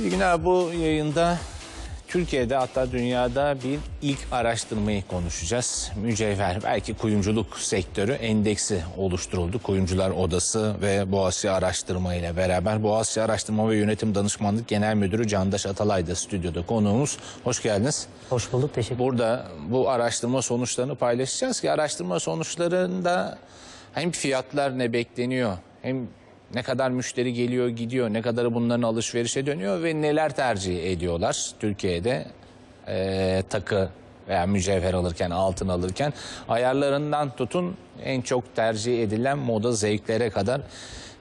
İyi günler. Bu yayında Türkiye'de hatta dünyada bir ilk araştırmayı konuşacağız. Mücevher, belki kuyumculuk sektörü endeksi oluşturuldu. Kuyumcular Odası ve Boğaziçi Araştırma ile beraber Boğaziçi Araştırma ve Yönetim Danışmanlık Genel Müdürü Candaş Atalay da stüdyoda konuğumuz. Hoş geldiniz. Hoş bulduk, teşekkür Burada bu araştırma sonuçlarını paylaşacağız ki araştırma sonuçlarında hem fiyatlar ne bekleniyor hem ne kadar müşteri geliyor gidiyor ne kadarı bunların alışverişe dönüyor ve neler tercih ediyorlar? Türkiye'de eee, takı veya mücevher alırken altın alırken ayarlarından tutun en çok tercih edilen moda zevklere kadar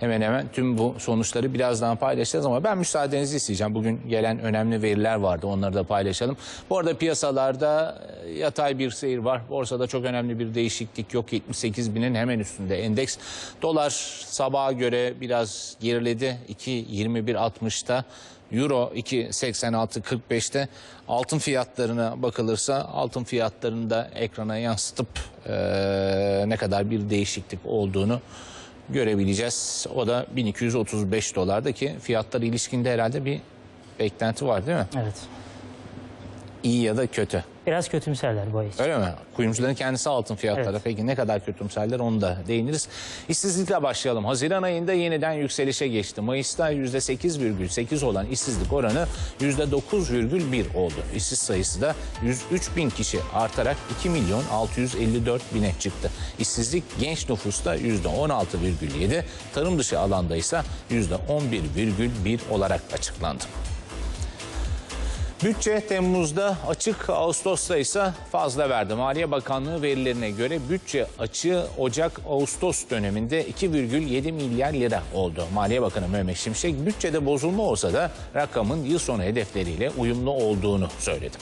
hemen hemen tüm bu sonuçları birazdan paylaşacağız ama ben müsaadenizi isteyeceğim. Bugün gelen önemli veriler vardı onları da paylaşalım. Bu arada piyasalarda e, yatay bir seyir var. Borsada çok önemli bir değişiklik yok. 78 binin hemen üstünde endeks. Dolar sabaha göre biraz geriledi. 2.21.60'da. Euro 2.86.45'te altın fiyatlarına bakılırsa altın fiyatlarını da ekrana yansıtıp e, ne kadar bir değişiklik olduğunu görebileceğiz. O da 1235 dolarda ki fiyatlar ilişkinde herhalde bir beklenti var değil mi? Evet. İyi ya da kötü. Biraz kötümserler bu ay için. Öyle mi? Kuyumcuların kendisi altın fiyatları. Evet. Peki ne kadar kötümserler onu da değiniriz. İşsizlikle başlayalım. Haziran ayında yeniden yükselişe geçti. Mayıs'ta %8,8 olan işsizlik oranı %9,1 oldu. İşsiz sayısı da 103 bin kişi artarak 2 milyon 654 bine çıktı. İşsizlik genç nüfusta %16,7, tarım dışı alanda ise %11,1 olarak açıklandı. Bütçe Temmuz'da açık, Ağustos'ta ise fazla verdi. Maliye Bakanlığı verilerine göre bütçe açığı Ocak-Ağustos döneminde 2,7 milyar lira oldu. Maliye Bakanı Mehmet Şimşek bütçede bozulma olsa da rakamın yıl sonu hedefleriyle uyumlu olduğunu söyledi.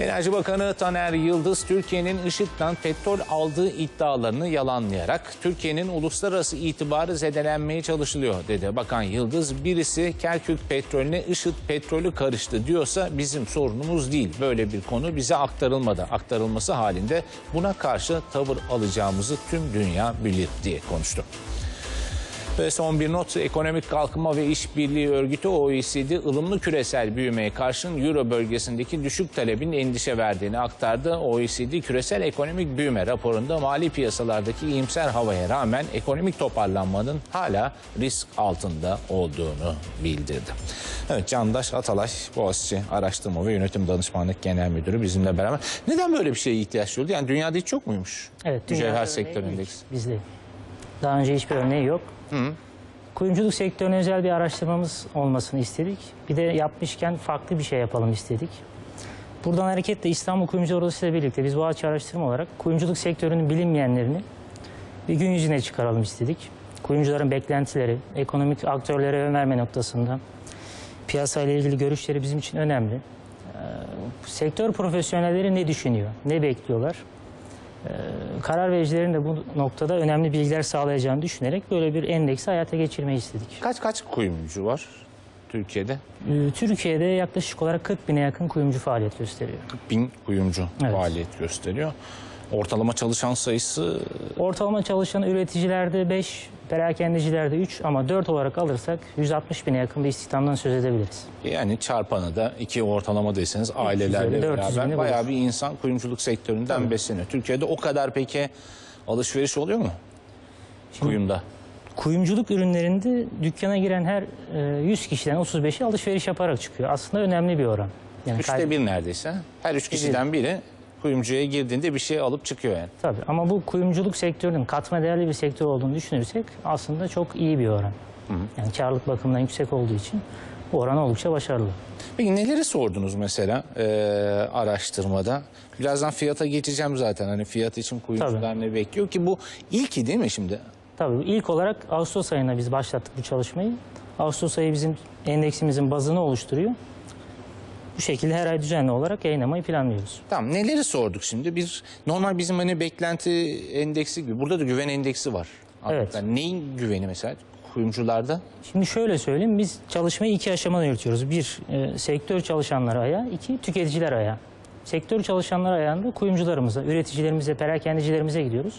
Enerji Bakanı Taner Yıldız, Türkiye'nin IŞİD'den petrol aldığı iddialarını yalanlayarak Türkiye'nin uluslararası itibarı zedelenmeye çalışılıyor dedi. Bakan Yıldız, birisi Kerkük petrolüne IŞİD petrolü karıştı diyorsa bizim sorunumuz değil. Böyle bir konu bize aktarılmadı. Aktarılması halinde buna karşı tavır alacağımızı tüm dünya bilir diye konuştu. Ve son bir not Ekonomik Kalkınma ve İşbirliği Örgütü OECD ılımlı küresel büyümeye karşın Euro bölgesindeki düşük talebin endişe verdiğini aktardı. OECD küresel ekonomik büyüme raporunda mali piyasalardaki iyimser havaya rağmen ekonomik toparlanmanın hala risk altında olduğunu bildirdi. Evet Candaş Atalay Boğaziçi Araştırma ve Yönetim Danışmanlık Genel Müdürü bizimle beraber. Neden böyle bir şeye ihtiyaç duyuldu? Yani dünyada hiç yok muymuş? Evet, Mücevher ilk Bizde. Daha önce hiçbir örneği yok. Kuyumculuk sektörüne özel bir araştırmamız olmasını istedik. Bir de yapmışken farklı bir şey yapalım istedik. Buradan hareketle İstanbul Kuyumcular Odası ile birlikte biz Boğaziçi Araştırma olarak kuyumculuk sektörünün bilinmeyenlerini bir gün yüzüne çıkaralım istedik. Kuyumcuların beklentileri, ekonomik aktörlere ön verme noktasında piyasayla ilgili görüşleri bizim için önemli. Ee, sektör profesyonelleri ne düşünüyor, ne bekliyorlar? Ee, karar vericilerin de bu noktada önemli bilgiler sağlayacağını düşünerek böyle bir endeksi hayata geçirmeyi istedik. Kaç kaç kuyumcu var Türkiye'de? Ee, Türkiye'de yaklaşık olarak 40 bine yakın kuyumcu faaliyet gösteriyor. 40 bin kuyumcu Evet. faaliyet gösteriyor. Ortalama çalışan sayısı Ortalama çalışan üreticilerde 5, perakendecilerde 3 ama 4 olarak alırsak 160 bine yakın bir istihdamdan söz edebiliriz. yani çarpanı da iki ortalama deseniz ailelerle 400 beraber bini bayağı bulur. bir insan kuyumculuk sektöründen besleniyor. Türkiye'de o kadar peki alışveriş oluyor mu? Kuyumda. Kuyumculuk ürünlerinde dükkana giren her e, 100 kişiden 35'i alışveriş yaparak çıkıyor. Aslında önemli bir oran. Yani kay- Üçte bir neredeyse. Her üç kişiden biri kuyumcuya girdiğinde bir şey alıp çıkıyor yani. Tabii ama bu kuyumculuk sektörünün katma değerli bir sektör olduğunu düşünürsek aslında çok iyi bir oran. Yani karlılık bakımından yüksek olduğu için bu oran oldukça başarılı. Peki neleri sordunuz mesela eee, araştırmada? Birazdan fiyata geçeceğim zaten. Hani fiyat için kuyumcular ne bekliyor ki bu ilki değil mi şimdi? Tabii ilk olarak Ağustos ayına biz başlattık bu çalışmayı. Ağustos ayı bizim endeksimizin bazını oluşturuyor. Bu şekilde her ay düzenli olarak yayınlamayı planlıyoruz. Tamam neleri sorduk şimdi? Bir normal bizim hani beklenti endeksi gibi. Burada da güven endeksi var. Evet. Yani neyin güveni mesela kuyumcularda? Şimdi şöyle söyleyeyim, biz çalışmayı iki aşamada yürütüyoruz. Bir, e, sektör çalışanları ayağı, iki, tüketiciler ayağı. Sektör çalışanları ayağında kuyumcularımıza, üreticilerimize, perakendicilerimize gidiyoruz.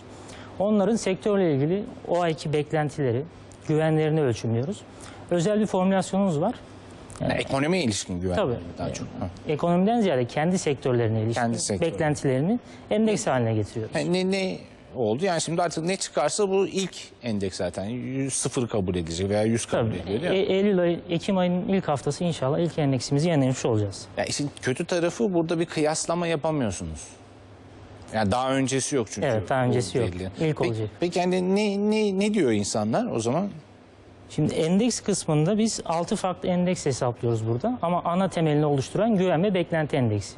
Onların sektörle ilgili o ayki beklentileri, güvenlerini ölçümlüyoruz. Özel bir formülasyonumuz var. Yani ekonomiye ilişkin güven Tabii. daha çok. Ha. Ekonomiden ziyade kendi sektörlerine ilişkin Kendi sektörü. beklentilerini endeks haline getiriyoruz. Ne, ne oldu? Yani şimdi artık ne çıkarsa bu ilk endeks zaten. 100 sıfır kabul edecek veya 100 kabul Tabii. değil mi? E- Eylül ayı, Ekim ayının ilk haftası inşallah ilk endeksimizi yenilemiş olacağız. Ya işin kötü tarafı burada bir kıyaslama yapamıyorsunuz. Yani daha öncesi yok çünkü. Evet, daha bu öncesi yok. belli. İlk peki, olacak. Peki yani ne, ne, ne diyor insanlar o zaman? Şimdi endeks kısmında biz 6 farklı endeks hesaplıyoruz burada ama ana temelini oluşturan güven ve beklenti endeksi.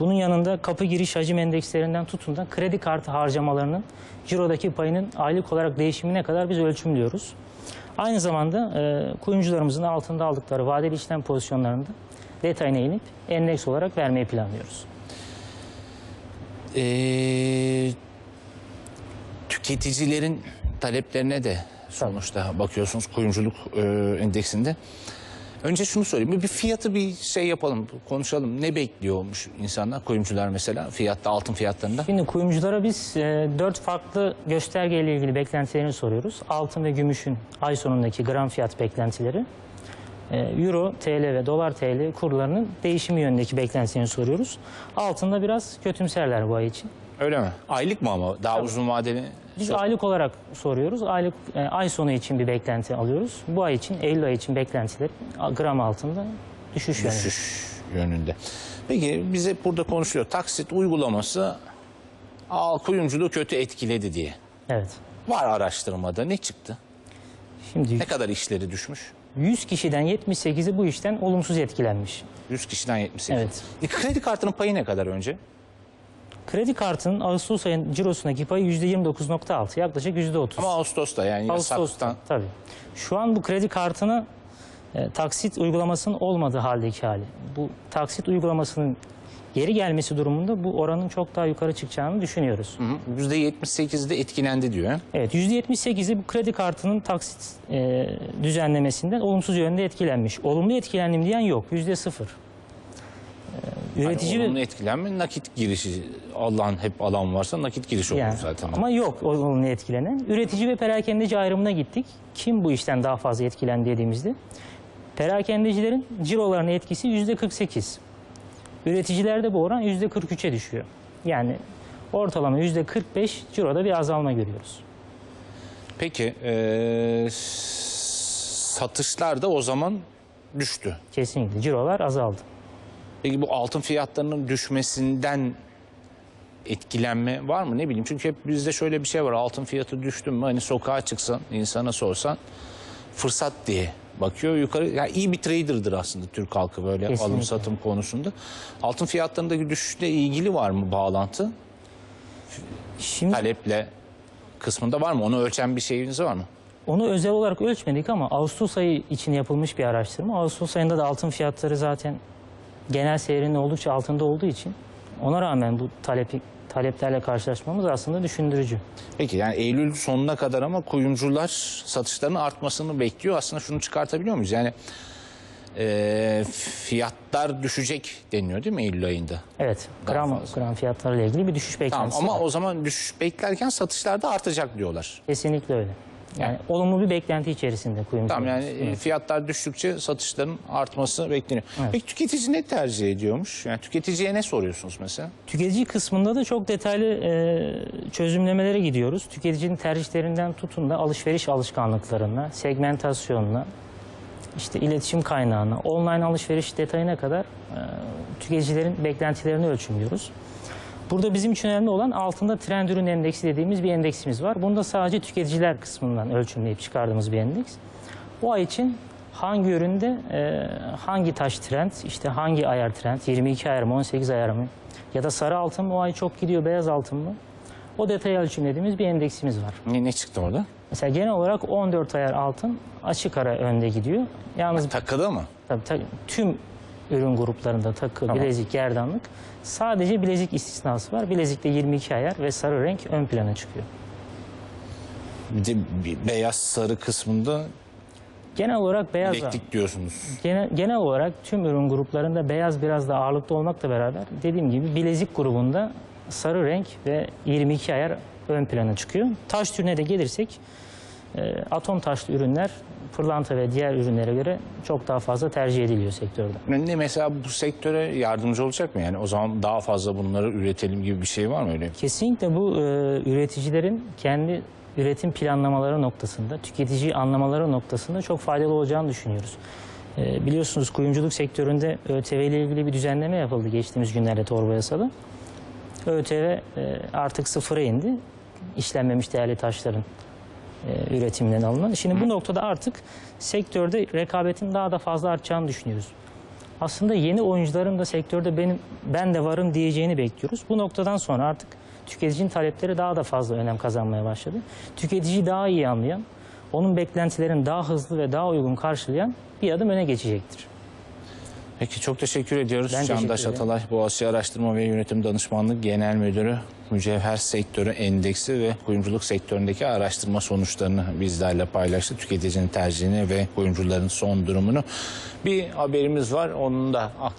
Bunun yanında kapı giriş hacim endekslerinden tutun da kredi kartı harcamalarının cirodaki payının aylık olarak değişimine kadar biz ölçümlüyoruz. Aynı zamanda e, kuyumcularımızın altında aldıkları vadeli işlem pozisyonlarında detayına inip endeks olarak vermeyi planlıyoruz. Ee, tüketicilerin taleplerine de sonuçta bakıyorsunuz kuyumculuk e, endeksinde. Önce şunu söyleyeyim. Bir- fiyatı bir şey yapalım, konuşalım. Ne bekliyormuş insanlar, kuyumcular mesela fiyatta, altın fiyatlarında? Şimdi kuyumculara biz e, dört farklı göstergeyle ilgili beklentilerini soruyoruz. Altın ve gümüşün ay sonundaki gram fiyat beklentileri. e, Euro, TL ve dolar TL kurlarının değişimi yönündeki beklentilerini soruyoruz. Altında biraz kötümserler bu ay için. Öyle mi? Aylık mı ama? Daha uzun vadeli? Biz aylık olarak soruyoruz. Aylık e, ay sonu için bir beklenti alıyoruz. Bu ay için, Eylül ayı için beklentiler gram altında düşüş yönünde. düşüş yönünde. Peki bize burada konuşuluyor. Taksit uygulaması al kuyumculuğu kötü etkiledi diye. Evet. Var araştırmada ne çıktı? Şimdi Ne kadar işleri düşmüş? 100 kişiden 78'i bu işten olumsuz etkilenmiş. 100 kişiden 78. Evet. E, kredi kartının payı ne kadar önce? Kredi kartının Ağustos ayının cirosundaki payı %29.6 yaklaşık %30. Ama Ağustos'ta yani Ağustos'ta yasaktan. tabii. Şu an bu kredi kartına e, taksit uygulamasının olmadığı haldeki hali. Bu taksit uygulamasının geri gelmesi durumunda bu oranın çok daha yukarı çıkacağını düşünüyoruz. Hı hı. %78'de etkilendi diyor. Evet %78'i bu kredi kartının taksit e, düzenlemesinden olumsuz yönde etkilenmiş. Olumlu etkilendim diyen yok. %0. E, üretici Yani olumlu etkilenme nakit girişi alan hep alan varsa nakit girişi olur Yani, zaten. Ama yok olumlu etkilenen. Üretici ve perakendeci ayrımına gittik. Kim bu işten daha fazla etkilendi dediğimizde. Perakendecilerin cirolarına etkisi yüzde 48. Üreticilerde bu oran yüzde 43'e düşüyor. Yani ortalama yüzde 45 ciroda bir azalma görüyoruz. Peki e, satışlar da o zaman düştü. Kesinlikle cirolar azaldı. Peki bu altın fiyatlarının düşmesinden etkilenme var mı? Ne bileyim çünkü hep bizde şöyle bir şey var. Altın fiyatı düştü mü hani sokağa çıksan insana sorsan fırsat diye bakıyor yukarı. Ya iyi bir trader'dır aslında Türk halkı böyle alım Kesinlikle. satım konusunda. Altın fiyatlarındaki düşüşle ilgili var mı bağlantı? Şimdi Taleple kısmında var mı? Onu ölçen bir şeyiniz var mı? onu özel olarak ölçmedik ama Ağustos ayı için yapılmış bir araştırma. Ağustos ayında da altın fiyatları zaten genel seyrinin oldukça altında olduğu için ona rağmen bu talepi, taleplerle karşılaşmamız aslında düşündürücü. Peki yani Eylül sonuna kadar ama kuyumcular satışlarının artmasını bekliyor. Aslında şunu çıkartabiliyor muyuz? Yani e, fiyatlar düşecek deniyor değil mi Eylül ayında? Evet, Daha gram, fazla. gram fiyatlarıyla ilgili bir düşüş Tamam beklentisi ama var. o zaman düşüş beklerken satışlar da artacak diyorlar. Kesinlikle öyle. Yani olumlu bir beklenti içerisinde kuyumcu. Tamam yani e, fiyatlar düştükçe satışların artması bekleniyor. Peki tüketici ne tercih ediyormuş? Yani tüketiciye ne soruyorsunuz mesela? Tüketici kısmında da çok detaylı e, çözümlemelere gidiyoruz. Tüketicinin tercihlerinden tutun da alışveriş alışkanlıklarına, segmentasyonuna, işte iletişim kaynağına, online alışveriş detayına kadar e, tüketicilerin beklentilerini ölçümlüyoruz. Burada bizim için önemli olan altında trend ürün endeksi dediğimiz bir endeksimiz var. Bunu da sadece tüketiciler kısmından ölçümleyip çıkardığımız bir endeks. Bu ay için hangi üründe e, hangi taş trend, işte hangi ayar trend, 22 ayar mı, 18 ayar mı ya da sarı altın mı o ay çok gidiyor, beyaz altın mı? O detayı ölçümlediğimiz bir endeksimiz var. Ne, ne çıktı orada? Mesela genel olarak 14 ayar altın açık ara önde gidiyor. Yalnız Takıda mı? Tabii, tabii, tüm ürün gruplarında takı, Tamam. bilezik, gerdanlık. Sadece bilezik istisnası var. Bilezikte 22 ayar ve sarı renk ön plana çıkıyor. Bir de beyaz sarı kısmında Genel olarak beyaz bileklik diyorsunuz. genel, genel olarak tüm ürün gruplarında beyaz biraz da ağırlıklı olmakla beraber dediğim gibi bilezik grubunda sarı renk ve 22 ayar ön plana çıkıyor. Taş türüne de gelirsek atom taşlı ürünler pırlanta ve diğer ürünlere göre çok daha fazla tercih ediliyor sektörde. Ne mesela bu sektöre yardımcı olacak mı? Yani o zaman daha fazla bunları üretelim gibi bir şey var mı öyle? Kesinlikle bu e, üreticilerin kendi üretim planlamaları noktasında, tüketiciyi anlamaları noktasında çok faydalı olacağını düşünüyoruz. E, biliyorsunuz kuyumculuk sektöründe ÖTV ile ilgili bir düzenleme yapıldı geçtiğimiz günlerde torba yasalı. ÖTV e, artık sıfıra indi. İşlenmemiş değerli taşların e, üretiminden alınan. Şimdi bu noktada artık sektörde rekabetin daha da fazla artacağını düşünüyoruz. Aslında yeni oyuncuların da sektörde benim ben de varım diyeceğini bekliyoruz. Bu noktadan sonra artık tüketicinin talepleri daha da fazla önem kazanmaya başladı. Tüketiciyi daha iyi anlayan, onun beklentilerini daha hızlı ve daha uygun karşılayan bir adım öne geçecektir. Peki çok teşekkür ediyoruz. Ben teşekkür Candaş ederim. Atalay, Boğaziçi Araştırma ve Yönetim Danışmanlığı Genel Müdürü, mücevher sektörü endeksi ve kuyumculuk sektöründeki araştırma sonuçlarını bizlerle paylaştı. Tüketicinin tercihini ve kuyumcuların son durumunu. Bir haberimiz var, onun da aktar.